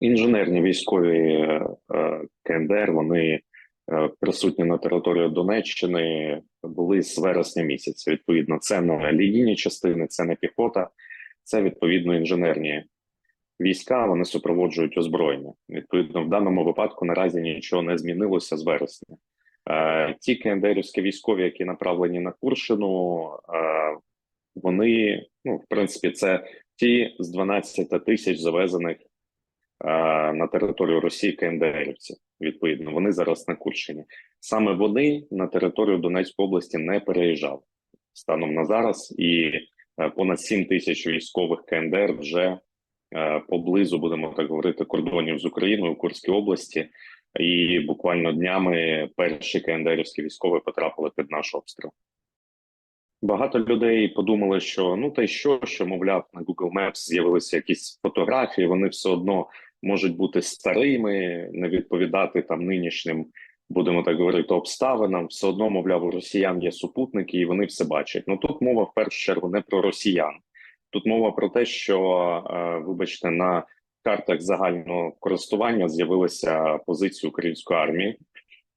інженерні військові е, КНДР вони е, присутні на території Донеччини були з вересня місяця. Відповідно, це не лінійні частини, це не піхота, це відповідно інженерні війська. Вони супроводжують озброєння. Відповідно, в даному випадку наразі нічого не змінилося з вересня. Е, Ті КНДРівські військові, які направлені на Курщину, е, вони ну в принципі це ті з 12 тисяч завезених е, на територію Росії КНДРівців. Відповідно, вони зараз на Курщині. Саме вони на територію Донецької області не переїжджали станом на зараз, і е, понад 7 тисяч військових КНДР вже е, поблизу будемо так говорити кордонів з Україною у Курській області. І буквально днями перші КНДРівські військові потрапили під наш обстріл. Багато людей подумали, що ну та й що, що мовляв, на Google Maps з'явилися якісь фотографії, вони все одно можуть бути старими, не відповідати там нинішнім, будемо так говорити, обставинам. Все одно, мовляв, у росіян є супутники, і вони все бачать. Ну тут мова в першу чергу не про росіян. Тут мова про те, що, е, вибачте, на картах загального користування з'явилися позиції української армії.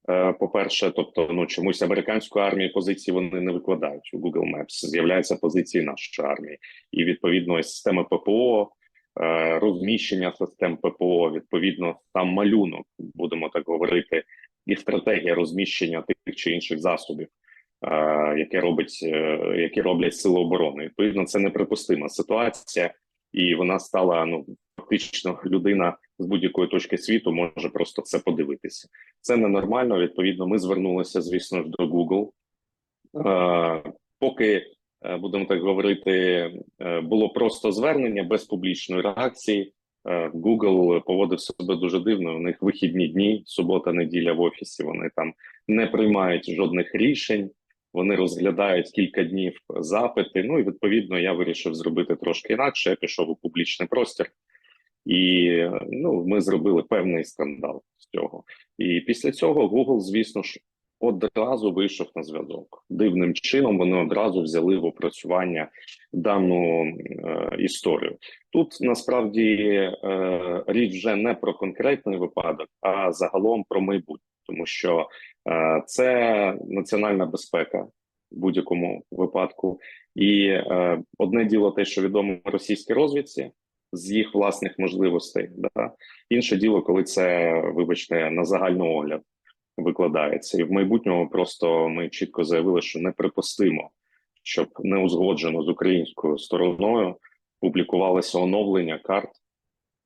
Е, По-перше, тобто, ну чомусь американської армії позиції вони не викладають у Google Maps. З'являються позиції нашої армії, і відповідно системи ППО, розміщення систем ППО. Відповідно, там малюнок, будемо так говорити, і стратегія розміщення тих чи інших засобів, е, яке робить, які роблять сили оборони. Відповідно, це неприпустима ситуація, і вона стала ну фактично людина з будь-якої точки світу може просто це подивитися. Це ненормально. Відповідно, ми звернулися, звісно ж, до Google. Е, поки е, будемо так говорити, е, було просто звернення без публічної реакції. Е, Google поводив себе дуже дивно. У них вихідні дні, субота, неділя в офісі. Вони там не приймають жодних рішень. Вони розглядають кілька днів запити. Ну і відповідно я вирішив зробити трошки інакше. Я пішов у публічний простір. І ну, ми зробили певний скандал з цього. І після цього Google, звісно ж, одразу вийшов на зв'язок. Дивним чином вони одразу взяли в опрацювання дану е, історію. Тут насправді е, річ вже не про конкретний випадок, а загалом про майбутнє, тому що е, це національна безпека в будь-якому випадку. І е, одне діло, те, що відомо російській розвідці з їх власних можливостей. Да? Інше діло, коли це, вибачте, на загальний огляд викладається, і в майбутньому просто ми чітко заявили, що неприпустимо, щоб не узгоджено з українською стороною публікувалося оновлення карт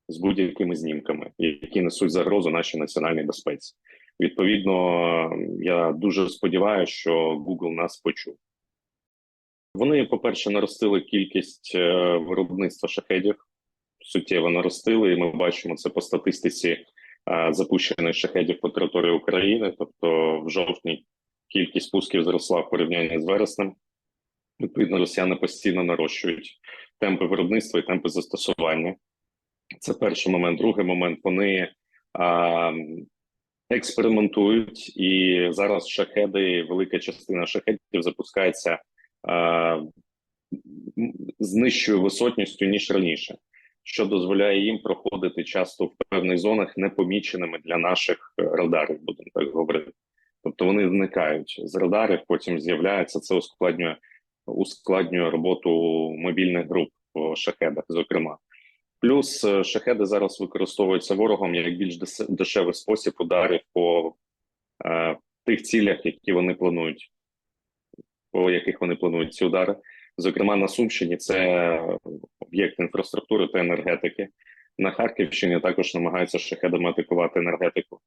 з будь-якими знімками, які несуть загрозу нашій національній безпеці. Відповідно, я дуже сподіваюся, що Google нас почув. Вони, по-перше, наростили кількість е, виробництва шахедів суттєво наростили, і ми бачимо це по статистиці запущених шахедів по території України. Тобто, в жовтні кількість пусків зросла в порівнянні з вереснем. Відповідно, росіяни постійно нарощують темпи виробництва і темпи застосування. Це перший момент. Другий момент вони а, експериментують, і зараз шахеди, велика частина шахедів запускається а, з нижчою висотністю ніж раніше що дозволяє їм проходити часто в певних зонах непоміченими для наших е, радарів, будемо так говорити. Тобто вони зникають з радарів, потім з'являються це ускладнює ускладнює роботу мобільних груп по шахедах, зокрема. Плюс е, шахеди зараз використовуються ворогом як більш дешевий спосіб ударів по е, тих цілях, які вони планують, по яких вони планують ці удари. Зокрема, на Сумщині це об'єкт інфраструктури та енергетики. На Харківщині також намагаються шахедами атакувати енергетику.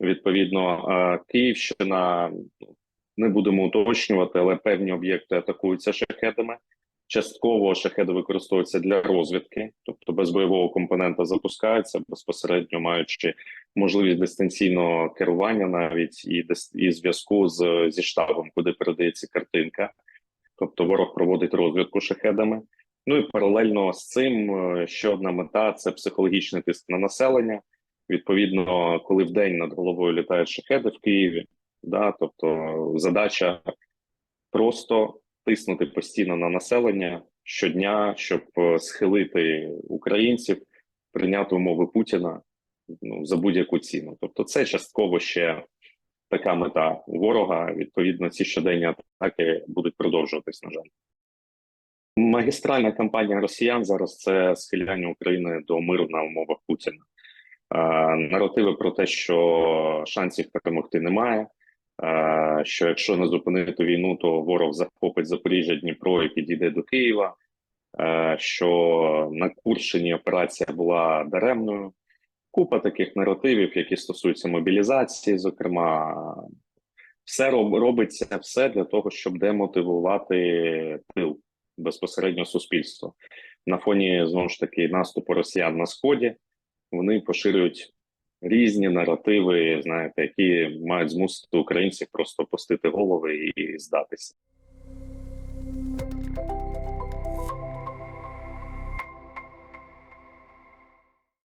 Відповідно, Київщина не будемо уточнювати, але певні об'єкти атакуються шахедами. Частково шахеди використовуються для розвідки, тобто без бойового компонента запускаються безпосередньо маючи можливість дистанційного керування, навіть і і зв'язку з зі штабом, куди передається картинка тобто ворог проводить розвідку шахедами. Ну і паралельно з цим е, ще одна мета це психологічний тиск на населення. Відповідно, коли в день над головою літають шахеди в Києві, да, тобто задача просто тиснути постійно на населення щодня, щоб е, схилити українців прийняти умови Путіна ну, за будь-яку ціну. Тобто, це частково ще така мета ворога. Відповідно, ці щоденні атаки будуть продовжуватись. На жаль, магістральна кампанія росіян зараз це схиляння України до миру на умовах Путіна. Наративи про те, що шансів перемогти немає. Що якщо не зупинити війну, то ворог захопить Запоріжжя, Дніпро і підійде до Києва. Що на Курщині операція була даремною. Купа таких наративів, які стосуються мобілізації, зокрема, все роб- робиться все для того, щоб демотивувати тил безпосередньо суспільство. На фоні знову ж таки наступу росіян на сході вони поширюють різні наративи, знаєте, які мають змусити українців просто опустити голови і здатися.